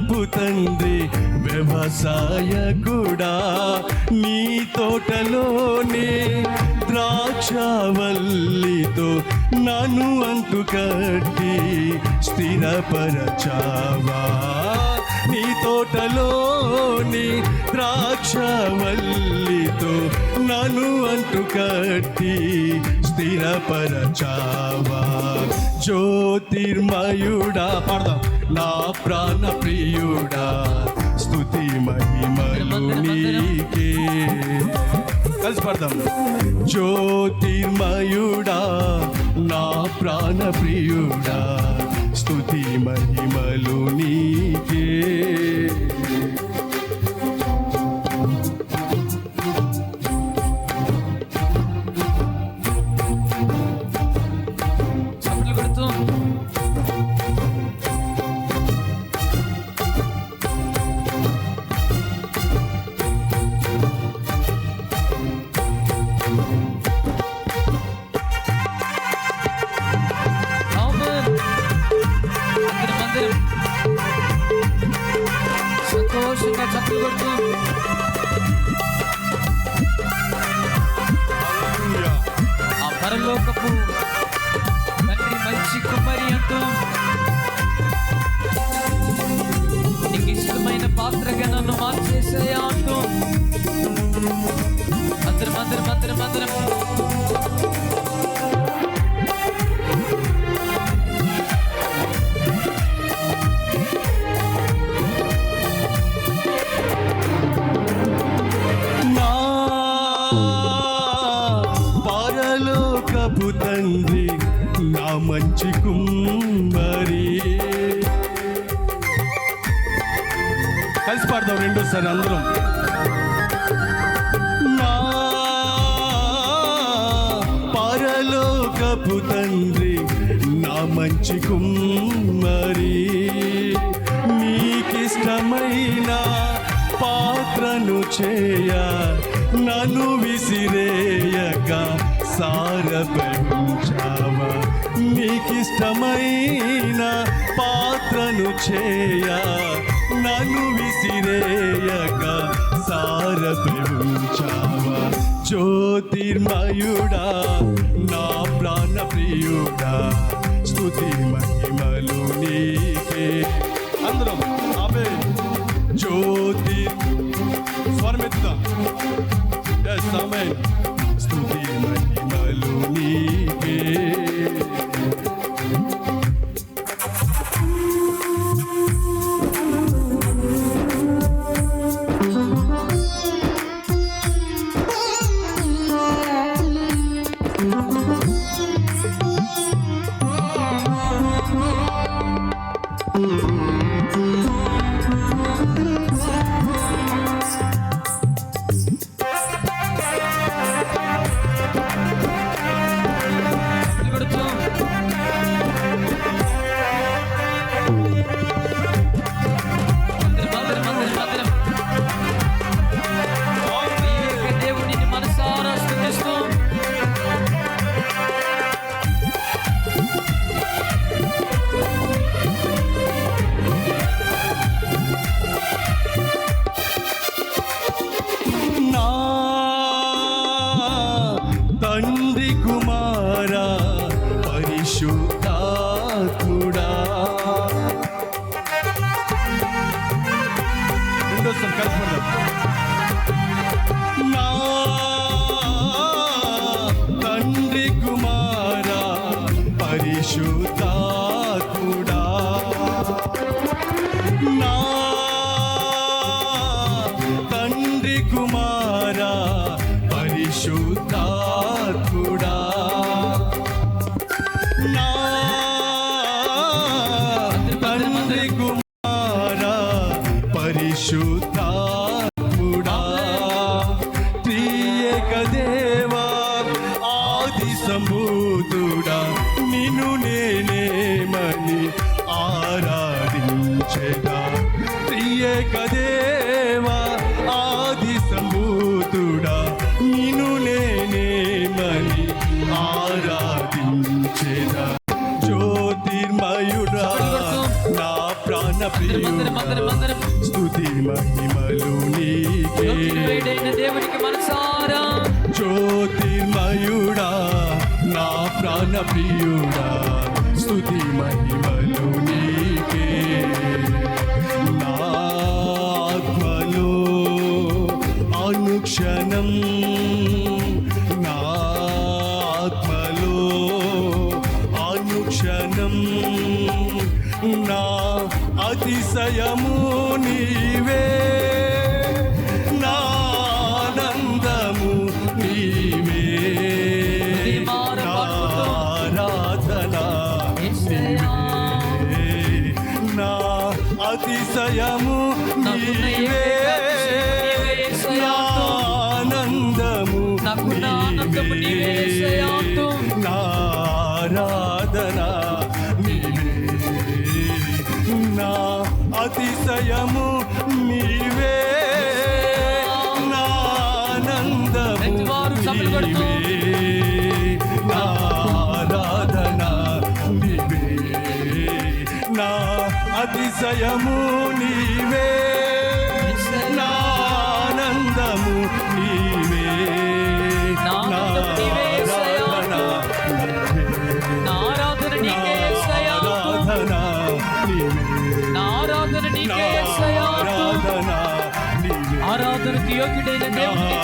పరలోకపు తండ్రి వ్యవసాయ కూడా నీ తోటలోనే. ద్రాక్షవల్లితో నన్ను అంటు కట్టి స్థిరపరచావా. నీ తోటలోని ద్రాక్షవల్లితో నన్ను అంటు కట్టి స్థిరపరచావా. జ్యోతిర్మయుడా పాడదాం. నా ప్రాణ ప్రియుడా స్తుతి మహిమలు నీకే కలిసి పాడదాం. జ్యోతిర్మయుడా నా ప్రాణ ప్రియుడా స్తుతి మహిమలు నీకే కొడుతూ ఆ పరలోకపు తండ్రి మంచి కుమ్మరి అంటూ నీకు ఇష్టమైన పాత్రగా నన్ను మార్చేసాయా కుమ్మరి కలిసి పాడదాం రెండోసారి అందరం. నా పరలోకపు తండ్రి నా మంచి కుమ్మరి. నీకిష్టమైన పాత్రను చేయ నన్ను విసిరేయక సారపంచావా నీకిష్టమైన పాత్రను చేయ నన్ను విసిరేయక సారపంచావా జ్యోతిర్మయుడా నా ప్రాణ ప్రియుడా స్థుతి మహిమలు నీకే. అందరం ఆమె జ్యోతి స్వరమెత్తుదా ఎస్ ఆమె పరిశుద్ధాత్ముడా నా తండ్రి కుమారా పరిశుద్ధాత్ముడా నా తండ్రి కుమారా పరిశుద్ధాత్ముడా త్రియేక దేవా ఆది సంభూతుడా నిన్ను నేనేమని ఆరాధించెదా త్రియేక దేవా ఆది సంభూతుడా నిన్ను నేనేమని ఆరాధించెదా జ్యోతిర్మయుడా నా ప్రాణ స్తుతి మహిమలు నీకే. దేవునికి మనసారా. నా ప్రాణ ప్రియుడా స్థుతి మహిమలు నీకే. నా అనుక్షణం నా అనుక్షణం నా అతిశయము నీవే. అతిశయము నీవే. నా ఆనందము నాకున్న ఆనందము నీవే యేసయ్యాతో. నా ఆరాధన నీవే. నా అతిశయము అతిశయము నీవే నా ఆనందము నీవే నా నా ఆనందము నీవే, యేసయ్యా. ఆరాధన నీవే నా ఆరాధన నీకే. ఆరాధన నీకే. ఆరాధన నీవే ఆరాధనకు యోగ్యుడైన కొడుతూ